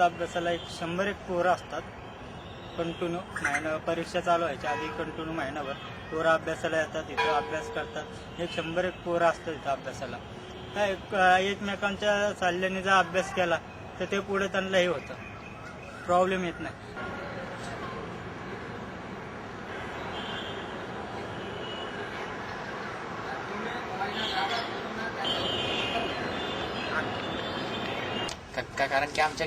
अभ्यासाला एक शंभर एक पोरं असतात. कंटिन्यू महिना परीक्षा चालू व्हायच्या आधी कंटिन्यू महिनाभर पोरं अभ्यासाला येतात इथं अभ्यास करतात. एक शंभर एक पोरं असतात इथं अभ्यासाला. काय एक- एकमेकांच्या सल्ल्याने जर अभ्यास केला तर ते पुढे त्यांना हे होतं. प्रॉब्लेम येत नाही. का- कारण की आमच्या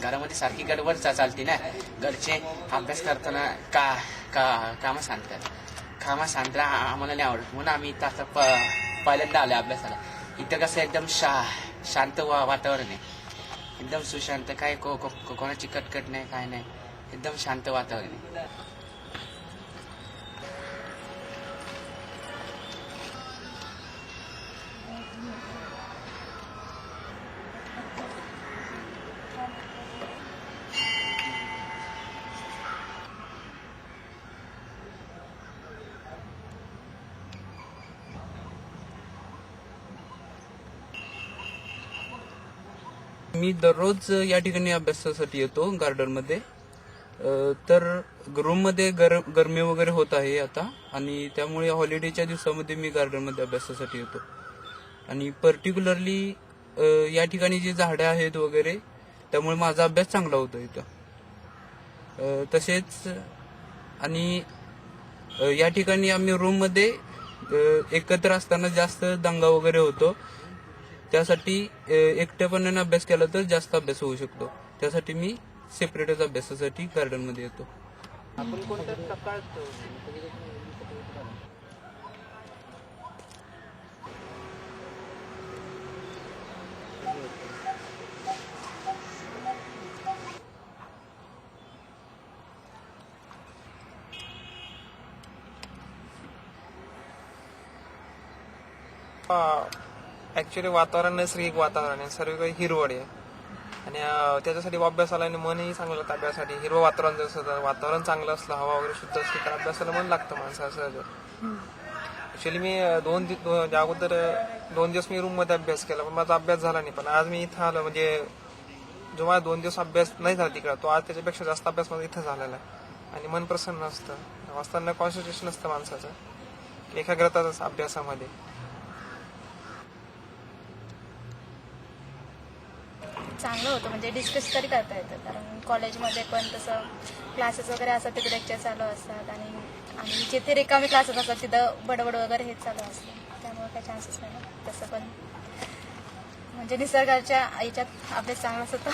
घरामध्ये सारखी गडबड चालते ना. घरचे अभ्यास करताना का का कामं सांगतात. कामं सांगताना आम्हाला नाही आवडत. म्हणून आम्ही इथं आता प पहिल्यांदा आलो अभ्यासाला. इथं कसं एकदम शा शांत वा वातावरण आहे. एकदम सुशांत. काय को- को- कोणाची कटकट नाही काय नाही. एकदम शांत वातावरण आहे. मी दररोज या ठिकाणी अभ्यासासाठी येतो गार्डनमध्ये तर रूममध्ये गर गरमी वगैरे होत आहे आता आणि त्यामुळे हॉलिडेच्या दिवसामध्ये मी गार्डनमध्ये अभ्यासासाठी येतो. आणि पर्टिक्युलरली या ठिकाणी जी झाडं आहेत वगैरे त्यामुळे माझा अभ्यास चांगला होतो इथं. तसेच आणि या ठिकाणी आम्ही रूममध्ये एकत्र असताना जास्त दंगा वगैरे होतो. त्यासाठी अ, एकटेपणाने अभ्यास केला तर जास्त अभ्यास होऊ शकतो. त्यासाठी मी सेपरेटच अभ्यासासाठी गार्डनमध्ये येतो. ऍक्च्युली वातावरण नैसर्गिक वातावरण आहे. सर्व काही हिरवळ आहे. आणि त्याच्यासाठी अभ्यासाला आणि मनही चांगलं लागतं. अभ्यासासाठी हिरवं वातावरण जर वातावरण चांगलं असलं हवा वगैरे शुद्ध असली तर अभ्यासाला मन लागतं माणसाचं ऍक्च्युली मी दोन दिवस अगोदर दोन दिवस मी रूममध्ये अभ्यास केला पण माझा अभ्यास झाला नाही. पण आज मी इथं आलो म्हणजे जो माझा दोन दिवस अभ्यास नाही झाला तिकडे तो आज त्याच्यापेक्षा जास्त अभ्यास माझा इथं झालेला आहे. आणि मन प्रसन्न असतं. वाचताना कॉन्सन्ट्रेशन असतं माणसाचं. एकाग्रता असतं अभ्यासामध्ये. चांगलं होतं म्हणजे डिस्कस तरी करता येतं. कारण कॉलेजमध्ये पण तसं क्लासेस वगैरे असतात तिथे लेक्चर चालू असतात आणि आणि जिथे रिकामी क्लासेस असतात तिथं बडबड वगैरे हेच चालू असतं. त्यामुळे काही चान्सेस नाही तसं पण म्हणजे निसर्गाच्या याच्यात अभ्यास चांगलाच होता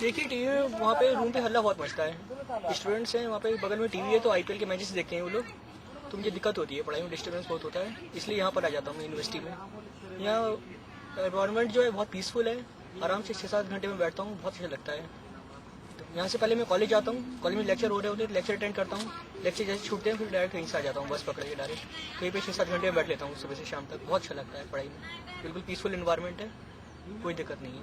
देखिए टीवी में वहाँ पे रूम पे हल्ला बहुत मचता है। स्टूडेंट्स हैं, वहाँ पे बगल में टीवी है तो आईपीएल के मैचेस देखते हैं वो लोग। तो मुझे दिक्कत होती है, पढ़ाई में डिस्टर्बेंस बहुत होता है। इसलिए यहाँ पर आ जाता हूँ यूनिवर्सिटी में। यहाँ एनवायरनमेंट जो है बहुत पीसफुल है। आराम से छः सात घंटे में बैठता हूँ, बहुत अच्छा लगता है। तो यहाँ से पहले मैं कॉलेज जाता हूँ। कॉलेज में लेक्चर हो रहे होते हैं लेक्चर अटेंड करता हूँ। लेक्चर जैसे छूटते हैं, फिर डायरेक्ट कहीं से आ जाता हूँ, बस पकड़ के डायरेक्ट। कहीं पे छः सात घंटे में बैठ लेता हूँ, सुबह से शाम तक। बहुत अच्छा लगता है पढ़ाई में। बिल्कुल पीसफुल इन्वायरमेंट है, कोई दिक्कत नहीं है।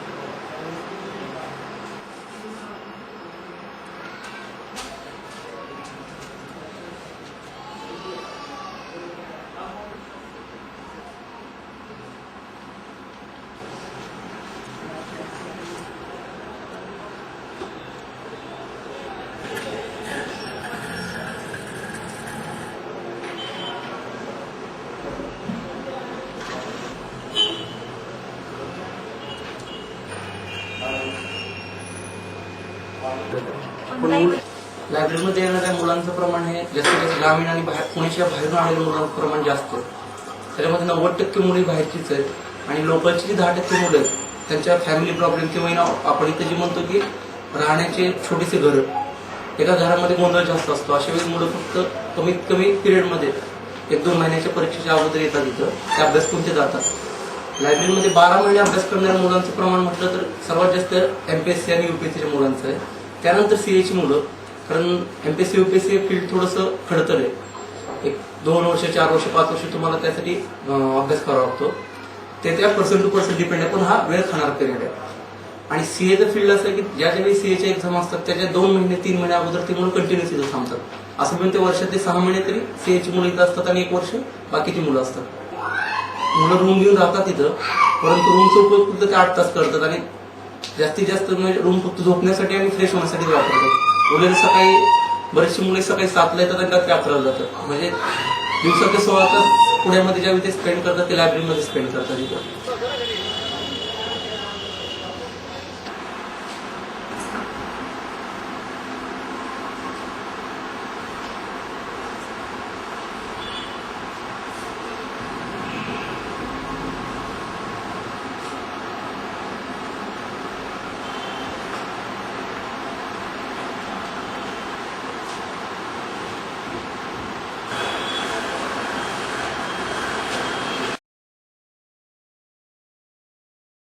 लायब्ररीमध्ये येणाऱ्या मुलांचं प्रमाण हे जास्तीत जास्त ग्रामीण आणि बाहेर पुण्याच्या बाहेरून आलेल्या मुलांचं प्रमाण जास्त. आहे त्याच्यामध्ये नव्वद टक्के मुली बाहेरचीच आहेत. आणि लोकलची जी दहा टक्के मुलं आहेत त्यांच्या फॅमिली प्रॉब्लेम किंवा ना आपण इथे जे म्हणतो की राहण्याचे छोटेसे घर. एका घरामध्ये गोंधळ जास्त असतो. अशा वेळी मुलं फक्त कमीत कमी पिरियडमध्ये एक दोन महिन्याच्या परीक्षेच्या अगोदर येतात इथं. ते अभ्यास करून ते जातात. लायब्ररीमध्ये बारा महिने अभ्यास करणाऱ्या मुलांचं प्रमाण म्हटलं तर सर्वात जास्त एमपीएससी आणि युपीएससीच्या मुलांचं आहे. त्यानंतर सीएची मुलं कारण एमपीएससी युपीएससी फील्ड थोडंसं खडतर आहे. एक दोन वर्ष चार वर्ष पाच वर्ष तुम्हाला त्यासाठी अभ्यास करावा लागतो. ते त्या पर्सन टू पर्सन डिपेंड आहे. पण हा वेळ खाणार पिरियड आहे. आणि सीएचं फील्ड असं की ज्या ज्यावेळी सीएच्या एक्झाम असतात त्याच्या दोन महिने तीन महिने अगोदर ते मुलं कंटिन्युअस इथं थांबतात असं म्हणून ते वर्षात ते सहा महिने तरी सीएची मुलं इथं असतात आणि एक वर्ष बाकीची मुलं असतात. मुलं रूम घेऊन राहतात इथं परंतु रूमचा उपयोग फक्त ते आठ तास करतात आणि जास्तीत जास्त म्हणजे रूम फक्त झोपण्यासाठी आणि फ्रेश होण्यासाठी वापरतात. उद्या सकाळी बरेचशी मुले सकाळी सातला येतात आणि रात्री अकराला जातात. म्हणजे दिवसाचे सोळा तास पुण्यामध्ये ज्यावेळी ते स्पेंड करतात ते लायब्ररीमध्ये स्पेंड करतात इथं.